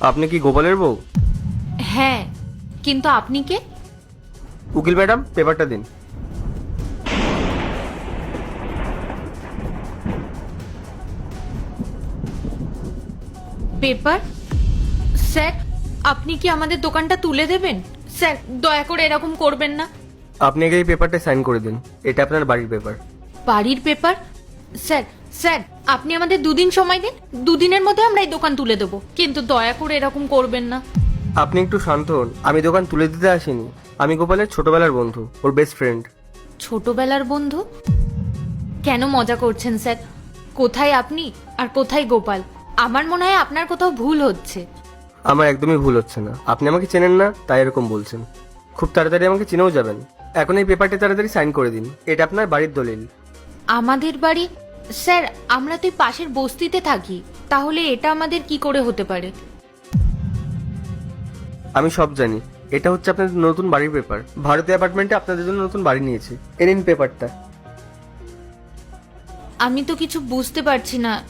আপনি কি গোপালের বউ? হ্যাঁ কিন্তু আপনি কে? উকিল ম্যাডাম পেপারটা দিন। পেপার? স্যার আপনি কি আমাদের দোকানটা তুলে দেবেন? স্যার দয়া করে এরকম করবেন না। আপনি আগে এই পেপারটা সাইন করে দিন এটা আপনার বাড়ির পেপার। বাড়ির পেপার? স্যার স্যার আপনি আমাদের দুদিন সময় দিন দুদিনের মধ্যে আমরা এই দোকান তুলে দেবো। কিন্তু দয়া করে এরকম করবেন না। আপনি একটু শান্ত হন আমি দোকান তুলে দিতে আসিনি। আমি গোপালের ছোটবেলার বন্ধু ওর বেস্ট ফ্রেন্ড ছোটবেলার বন্ধু? কেন মজা করছেন স্যার? কোথায় আপনি আর কোথায় গোপাল? আমার মনে হয় আপনার কোথাও ভুল হচ্ছে। আমার একদমই ভুল হচ্ছে না। আপনি আমাকে চেনেন না তাই এরকম বলছেন। খুব তাড়াতাড়ি আমাকে চিনেও যাবেন। এখন এই পেপারটা তাড়াতাড়ি সাইন করে দিন। এটা আপনার বাড়ির দলিল। আমাদের বাড়ি? স্যার আমরা তো এই পাশের বস্তিতে থাকি। তাহলে এটা আমাদের কি করে হতে পারে? আমি সব জানি। এটা হচ্ছে আপনাদের নতুন বাড়ির পেপার ভারতীয় অ্যাপার্টমেন্টে আপনাদের জন্য নতুন বাড়ি নিয়েছি। এ নিন পেপারটা আমি তো কিছু বুঝতে পারছি না।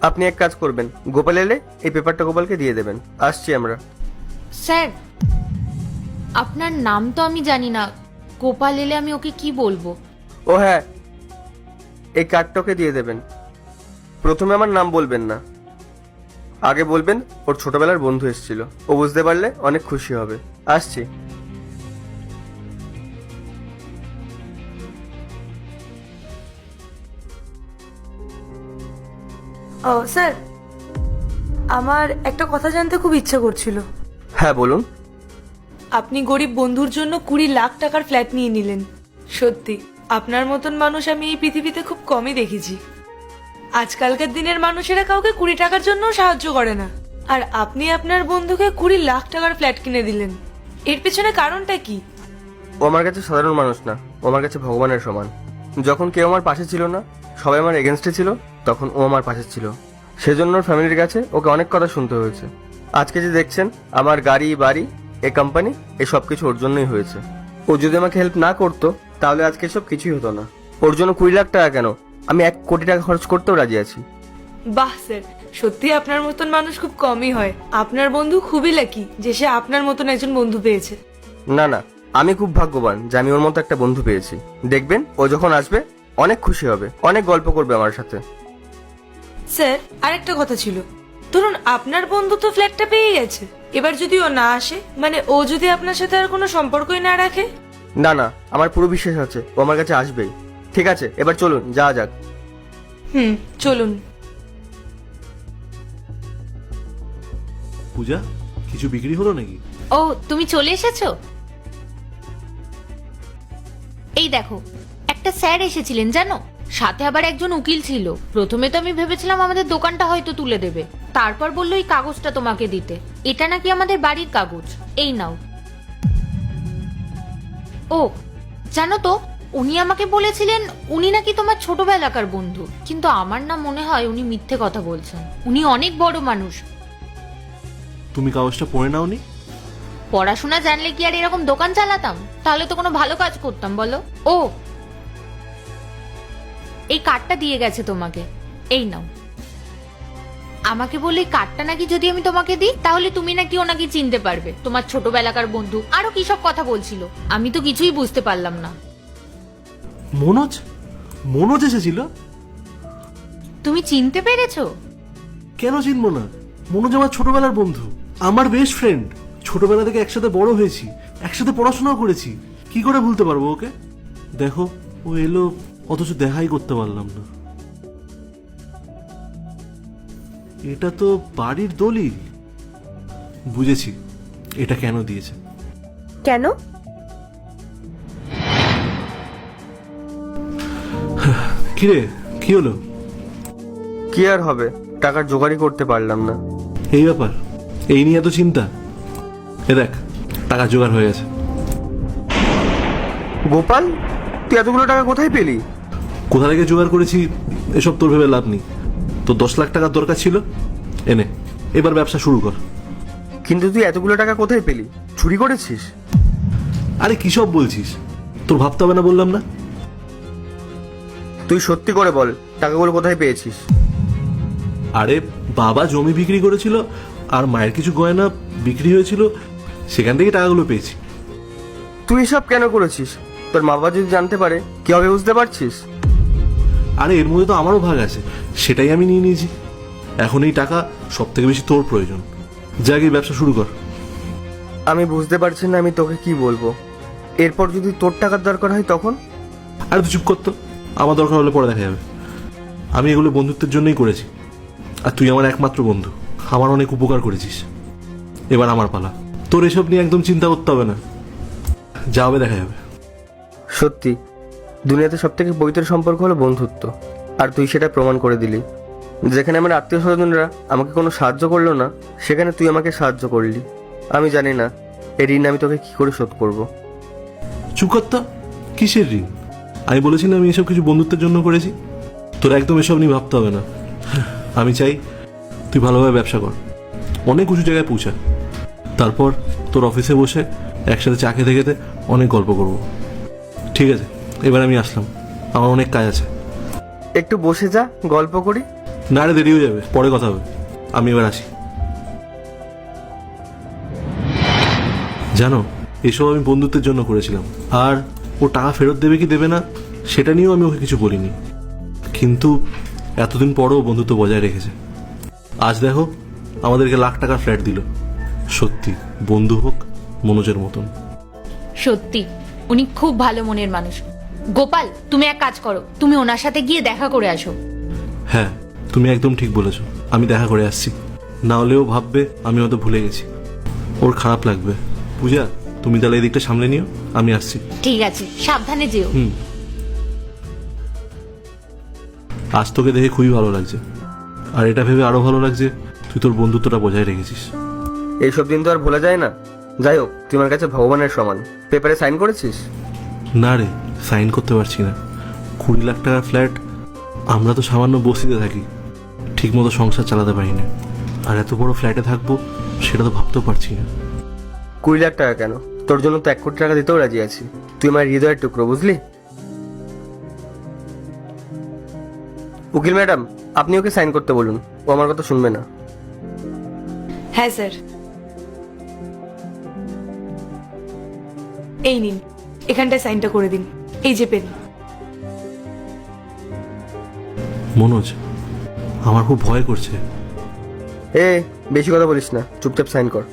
আপনি এক কাজ করবেন। গোপাল এলে এই পেপারটা গোপালকে দিয়ে দেবেন। আসছি আমরা। স্যার আপনার নাম তো আমি জানি না। গোপাল এলে আমি ওকে কি বলব? ও হ্যাঁ এই কার্ডটাকে দিয়ে দেবেন। প্রথমে আমার নাম বলবেন না। আগে বলবেন ওর ছোটবেলার বন্ধু এসেছিল। ও বুঝতে পারলে অনেক খুশি হবে। আসছি। ও স্যার আমার একটা কথা জানতে খুব ইচ্ছা করছিল। হ্যাঁ বলুন। আপনি গরিব বন্ধুর জন্য কুড়ি লাখ টাকার ফ্ল্যাট নিয়ে নিলেন। সত্যি। আপনার মতন মানুষ আমি এই পৃথিবীতে খুব কমই দেখেছি। আজকালকার দিনের মানুষেরা কাউকে কুড়ি টাকার জন্য সাহায্য করে না। আর আপনি আপনার বন্ধুকে কুড়ি লাখ টাকার ফ্ল্যাট কিনে দিলেন। এর পেছনে কারণটা কি? ও আমার কাছে সাধারণ মানুষ না, ও আমার কাছে ভগবানের সমান। যখন কেউ আমার পাশে ছিল না, সবাই আমার এগেনস্টে ছিল, তখন ও আমার পাশে ছিল। সেজন্য ওর ফ্যামিলির কাছে ওকে অনেক কথা শুনতে হয়েছে। আজকে যে দেখছেন, আমার গাড়ি, বাড়ি, এ কোম্পানি এ সব কিছু ওর জন্যই হয়েছে। ও যদি আমাকে হেল্প না করতো তাহলে আজকে সব কিছুই হতো না। ওর জন্য কুড়ি লাখ টাকা কেন? আমি এক কোটি টাকা খরচ করতেও রাজি আছি। বাহ স্যার। সত্যি আপনার মতন মানুষ খুব কমই হয়। আপনার বন্ধু খুবই লাকি যে সে আপনার মতন একজন বন্ধু পেয়েছে। না না আমি খুব ভাগ্যবান যে আমি ওর মতো একটা বন্ধু পেয়েছি। দেখবেন ও যখন আসবে অনেক খুশি হবে। অনেক গল্প করবে আমার সাথে। স্যার আরেকটা কথা ছিল। ধরুন আপনার বন্ধু তো ফ্ল্যাটটা পেয়ে গেছে। এবার যদি ও না আসে মানে ও যদি আপনার সাথে আর কোনো সম্পর্কই না রাখে? না না আমার পুরো বিশ্বাস আছে ও আমার কাছে আসবেই। ঠিক আছে এবার চলুন যাওয়া যাক। হুম চলুন। পূজা কিছু বিক্রি হলো নাকি? ও তুমি চলে এসেছ? এই দেখো একটা স্যার এসেছিলেন জানো? সাথে আবার একজন উকিল ছিল। প্রথমে তো আমি ভেবেছিলাম আমাদের দোকানটা হয়তো তুলে দেবে। তারপর বলল এই কাগজটা তোমাকে দিতে। এটা নাকি আমাদের বাড়ির কাগজ। এই নাও। ও জানো তো উনি আমাকে বলেছিলেন উনি নাকি তোমার ছোটবেলাকার বন্ধু। কিন্তু আমার না মনে হয় উনি মিথ্যে কথা বলছেন। উনি অনেক বড় মানুষ। তুমি কাগজটা পড়ে নাও নাওনি? পড়াশোনা জানলে কি আর এরকম দোকান চালাতাম? তাহলে তো কোনো ভালো কাজ করতাম বলো। ও এই কার্ডটা দিয়ে গেছে তোমাকে। এই নাও। আমাকে বলে কার্ডটা নাকি যদি আমি তোমাকে দিই তাহলে তুমি নাকি ওনাকে চিনতে পারবে। তোমার ছোটবেলাকার বন্ধু আরও কি সব কথা বলছিল। আমি তো কিছুই বুঝতে পারলাম না। মনোজ? মনোজ এসেছিল? তুমি চিনতে পেরেছ? কেন চিনবো না? মনোজ আমার ছোটবেলার বন্ধু আমার বেস্ট ফ্রেন্ড ছোটবেলা থেকে একসাথে বড় হয়েছি একসাথে পড়াশোনাও করেছি। কি করে ভুলতে পারব ওকে? দেখো ও এলো অথচ দেখাই করতে পারলাম না। এটা তো বাড়ির দলিল। বুঝেছি। এটা কেন দিয়েছে? কেন? কিরে কি হলো? কি আর হবে? টাকার জোগাড়ই করতে পারলাম না। এই ব্যাপার? এই নিয়ে এত চিন্তা? এ দেখ টাকা জোগাড় হয়ে গেছে। গোপাল তুই এতগুলো টাকা কোথায় পেলি? কোথা থেকে জোগাড় করেছি এসব তোর ভেবে লাভ নেই। তো দশ লাখ টাকার দরকার ছিল। এনে এবার ব্যবসা শুরু কর। কিন্তু তুই এতগুলো টাকা কোথায় পেলি? চুরি করেছিস? আরে কি সব বলছিস? তোর ভাবতে হবে না বললাম না? তুই সত্যি করে বল টাকাগুলো কোথায় পেয়েছিস? আরে বাবা জমি বিক্রি করেছিল আর মায়ের কিছু গয়না বিক্রি হয়েছিল সেখান থেকে টাকাগুলো পেয়েছি। তুই সব কেন করেছিস? তোর মা বাবা যদি জানতে পারে কি হবে বুঝতে পারছিস? আরে এর মধ্যে তো আমারও ভাগ আছে। সেটাই আমি নিয়ে নিয়েছি। এখন এই টাকা সব থেকে বেশি তোর প্রয়োজন। যা গিয়ে ব্যবসা শুরু কর। আমি বুঝতে পারছি না আমি তোকে কি বলব। এরপর যদি তোর টাকার দরকার হয় তখন? আর তুই চুপ করতো আমার দরকার হলে পরে দেখা যাবে। আমি এগুলো বন্ধুত্বের জন্যই করেছি। আর তুই আমার একমাত্র বন্ধু। আমার অনেক উপকার করেছিস। এবার আমার পালা। তোর এসব নিয়ে একদম চিন্তা করতে হবে না। যা হবে দেখা যাবে। সত্যি। দুনিয়াতে সব থেকে পবিত্র সম্পর্ক হলো বন্ধুত্ব। আর তুই সেটা প্রমাণ করে দিলি। যেখানে আমার আত্মীয় স্বজনরা আমাকে কোনো সাহায্য করল না, সেখানে তুই আমাকে সাহায্য করলি। আমি জানি না, এই ঋণ আমি তোকে কি করে শোধ করব? চুপ করতো কিসের ঋণ? আমি বলেছি না আমি এসব কিছু বন্ধুত্বের জন্য করেছি। তোর একদম এসব নিয়ে ভাবতে হবে না। আমি চাই তুই ভালোভাবে ব্যবসা কর। অনেক উঁচু জায়গায় পৌঁছা। তারপর তোর অফিসে বসে একসাথে চা খেতে খেতে অনেক গল্প করব। ঠিক আছে? এবার আমি আসলাম। আমার অনেক কাজ আছে। একটু বসে যা গল্প করি। না রে দেরি হয়ে যাবে। পরে কথা হবে। আমি এবার আসি। জানো এসব আমি বন্ধুত্বের জন্য করেছিলাম। আর ও টাকা ফেরত দেবে কি দেবে না সেটা নিয়েও আমি ওকে কিছু বলিনি। কিন্তু এতদিন পরও বন্ধুত্ব বজায় রেখেছে। আজ দেখো আমাদেরকে লাখ টাকার ফ্ল্যাট দিল। সত্যি বন্ধু হোক মনোজের মতন। সত্যি উনি খুব ভালো মনের মানুষ। গোপাল তুমি এক কাজ করো। তুমি ওনার সাথে গিয়ে দেখা করে আসো। হ্যাঁ তুমি একদম ঠিক বলেছ। আমি দেখা করে আসছি। না হলেও ভাববে আমি হয়তো ভুলে গেছি। ওর খারাপ লাগবে। পূজা তুমি তাহলে এই দিকটা সামলে নিও। আমি আসছি। ঠিক আছে সাবধানে যেও। হুম। আজ তোকে দেখে খুবই ভালো লাগছে। আর এটা ভেবে আরও ভালো লাগছে তুই তোর বন্ধুত্বটা বজায় রেখেছিস। এইসব দিন তো আর ভোলা যায় না। যাই হোক তুই আমার কাছে ভগবানের সমান। পেপারে সাইন করেছিস? না রে সাইন করতে পারছি না। কুড়ি লাখ টাকার ফ্ল্যাট আমরা তো সামান্য বস্তিতে থাকি ঠিকমতো সংসার চালাতে পারি না আর এত বড় ফ্ল্যাটে থাকব সেটা তো ভাবতেও পারছি না। কুড়ি লাখ টাকা কেন? তোর জন্য তো এক কোটি টাকা দিতেও রাজি আছি। তুই আমার হৃদয়ের টুকরো বুঝলি? উকিল ম্যাডাম আপনি ওকে সাইন করতে বলুন। ও আমার কথা শুনবে না। হ্যাঁ স্যার। এই নিন এখানটায় সাইনটা করে দিন। এই যে পেন। মনোজ আমার খুব ভয় করছে। এ বেশি কথা বলিস না চুপচাপ সাইন কর।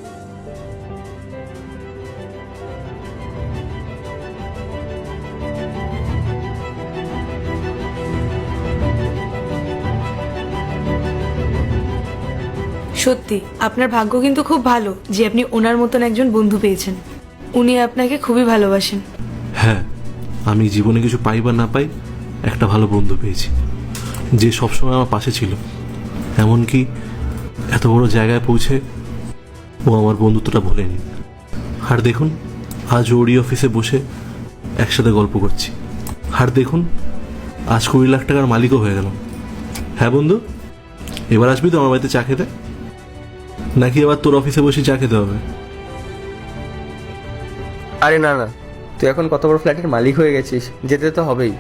সত্যি আপনার ভাগ্য কিন্তু খুব ভালো যে আপনি ওনার মতন একজন বন্ধু পেয়েছেন। উনি আপনাকে খুবই ভালোবাসেন। হ্যাঁ আমি জীবনে কিছু পাই বা না পাই, একটা ভালো বন্ধু পেয়েছি। যে সবসময় আমার পাশে ছিল। এমনকি এত বড় জায়গায় পৌঁছে ও আমার বন্ধুত্বটা ভোলেনি। আর দেখুন, আজ ওরই অফিসে বসে একসাথে গল্প করছি। আর দেখুন, আজ কুড়ি লাখ টাকার মালিকও হয়ে গেলাম। হ্যাঁ বন্ধু? এবার আসবি তো আমার বাড়িতে চা খেতে? নাকি এবার তোর অফিসে বসে চা খেতে হবে? আরে না না। তুই এখন কত বড় ফ্ল্যাটের মালিক হয়ে গেছিস? যেতে তো হবেই।